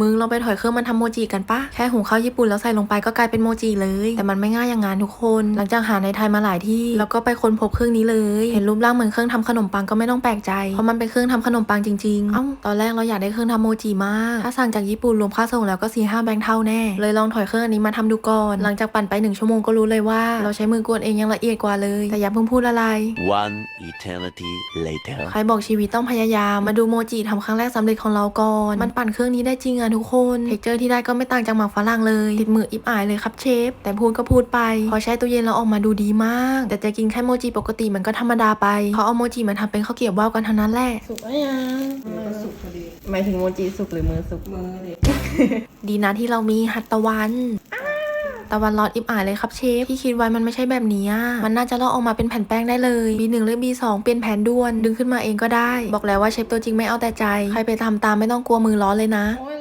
มึงเราไปถอยเครื่องมันทำโมจิกันปะแค่หุงข้าวญี่ปุ่นแล้วใส่ลงไปก็กลายเป็นโมจิเลย แต่มันไม่ง่ายอย่างนั้นทุกคน หลังจากหาในไทยมาหลายที่ แล้วก็ไปค้นพบเครื่องนี้เลย เห็นรูปร่างเหมือนเครื่องทำขนมปังก็ไม่ต้องแปลกใจ เพราะมันเป็นเครื่องทำขนมปังจริงๆ เอ้า ตอนแรกเราอยากได้เครื่องทำโมจิมาก ถ้าสั่งจากญี่ปุ่นรวมค่าส่งแล้วก็สี่ห้าแบงค์เท่าแน่ เลยลองถอยเครื่องอันนี้มาทำดูก่อน หลังจากปั่นไปหนึ่งชั่วโมงก็รู้เลยว่า เราใช้มือกวนเองยังละเอียดกว่าเลย แต่อย่าเพิ่งพูดอะไร One eternity later. ใครบอกชีวิตต้องพยายาม มาดูโมจิทำครั้งแรกสำเร็จของเราก่อน มันปั่นเครื่องนี้ได้จริงอะทุกคนเทคเจอร์ที่ได้ก็ไม่ต่างจากหมักฝรั่งเลยติดมืออิบอายเลยครับเชฟ แต่พูดก็พูดไป พอแช่ตู้เย็นแล้วออกมาดูดีมาก แต่จะกินแค่โมจิปกติมันก็ธรรมดาไปเขาเอาโมจิมาทำเป็นข้าวเกรี๊ยวว่าวกันทั้งนั้นแหละสุกแล้วยังมือก็สุกพอดีหมายถึงโมจิสุกหรือมือสุกมือดิดีนะที่เรามีหัตตะวันตะวันร้อนอิบอายเลยครับเชฟที่คิดไว้มันไม่ใช่แบบนี้อะมันน่าจะลอกออกมาเป็นแผ่นแป้งได้เลย B1 หรือ B2 เปลี่ยนแผนด่วนดึงขึ้นมาเองก็ได้ บอกแล้วว่าเชฟตัวจริงไม่เอาแต่ใจ ใครไปทำตามไม่ต้องกลัวมือร้อนเลยนะโอ้ย